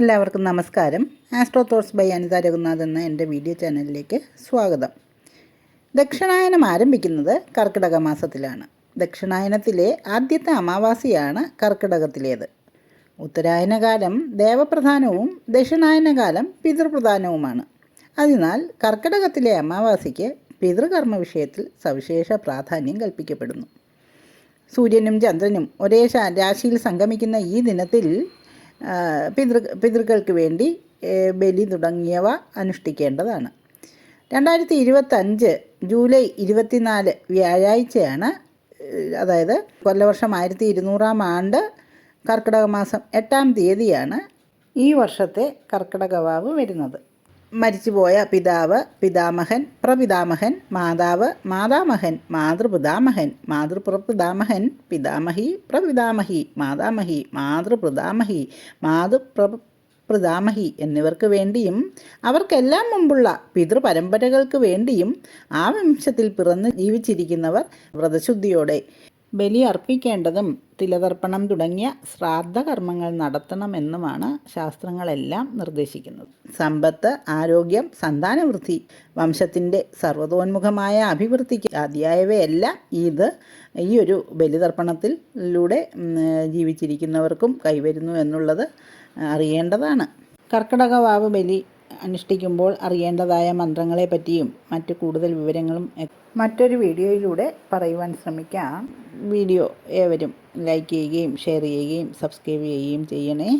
എല്ലാവർക്കും നമസ്കാരം. Astro thoughts by Anitha Raghunath എന്ന എന്റെ വീഡിയോ ചാനലിലേക്ക് സ്വാഗതം. ദക്ഷിണായനം ആരംഭിക്കുന്നത് കർക്കിടക മാസത്തിലാണ്. ദക്ഷിണായനത്തിലെ ആദ്യത്തെ അമാവാസിയാണ് കർക്കിടകത്തിലേത്. ഉത്തരായനകാലം ദേവപ്രധാനവും ദക്ഷിണായനകാലം പിതൃപ്രധാനവുമാണ്. അതിനാൽ കർക്കിടകത്തിലെ അമാവാസിക്ക് പിതൃകർമ്മ വിഷയത്തിൽ സവിശേഷ പ്രാധാന്യം കൽപ്പിക്കപ്പെടുന്നു. സൂര്യനും ചന്ദ്രനും ഒരേ രാശിയിൽ സംഗമിക്കുന്ന ഈ ദിനത്തിൽ പിതൃ പിതൃക്കൾക്ക് വേണ്ടി ബലി തുടങ്ങിയവ അനുഷ്ഠിക്കേണ്ടതാണ്. രണ്ടായിരത്തി ഇരുപത്തഞ്ച് ജൂലൈ ഇരുപത്തിനാല് വ്യാഴാഴ്ചയാണ് അതായത് കൊല്ലവർഷം ആയിരത്തി ഇരുന്നൂറാം ആണ്ട് കർക്കിടക മാസം എട്ടാം തീയതിയാണ് ഈ വർഷത്തെ കർക്കിടക വാവ് വരുന്നത്. മരിച്ചുപോയ പിതാവ് പിതാമഹൻ പ്രപിതാമഹൻ മാതാവ് മാതാമഹൻ മാതൃപിതാമഹൻ മാതൃപ്രപിതാമഹൻ പിതാമഹി പ്രപിതാമഹി മാതാമഹി മാതൃപിതാമഹി മാതൃപ്ര പ്രതാമഹി എന്നിവർക്ക് വേണ്ടിയും അവർക്കെല്ലാം മുമ്പുള്ള പിതൃപരമ്പരകൾക്ക് വേണ്ടിയും ആ വംശത്തിൽ പിറന്ന് ജീവിച്ചിരിക്കുന്നവർ വ്രതശുദ്ധിയോടെ ബലി അർപ്പിക്കേണ്ടതും തിലതർപ്പണം തുടങ്ങിയ ശ്രാദ്ധകർമ്മങ്ങൾ നടത്തണമെന്നുമാണ് ശാസ്ത്രങ്ങളെല്ലാം നിർദ്ദേശിക്കുന്നത്. സമ്പത്ത് ആരോഗ്യം സന്താനവൃത്തി വംശത്തിന്റെ സർവതോന്മുഖമായ അഭിവൃദ്ധിക്ക് അതിയായവയെല്ലാം ഇത് ഈ ഒരു ബലിതർപ്പണത്തിലൂടെ ജീവിച്ചിരിക്കുന്നവർക്കും കൈവരുന്നു എന്നുള്ളത് അറിയേണ്ടതാണ്. കർക്കിടക വാവ് ബലി അനുഷ്ഠിക്കുമ്പോൾ അറിയേണ്ടതായ മന്ത്രങ്ങളെപ്പറ്റിയും മറ്റ് കൂടുതൽ വിവരങ്ങളും മറ്റൊരു വീഡിയോയിലൂടെ പറയുവാൻ ശ്രമിക്കാം. വീഡിയോ ഏവരും ലൈക്ക് ചെയ്യുകയും ഷെയർ ചെയ്യുകയും സബ്സ്ക്രൈബ് ചെയ്യുകയും ചെയ്യണേ.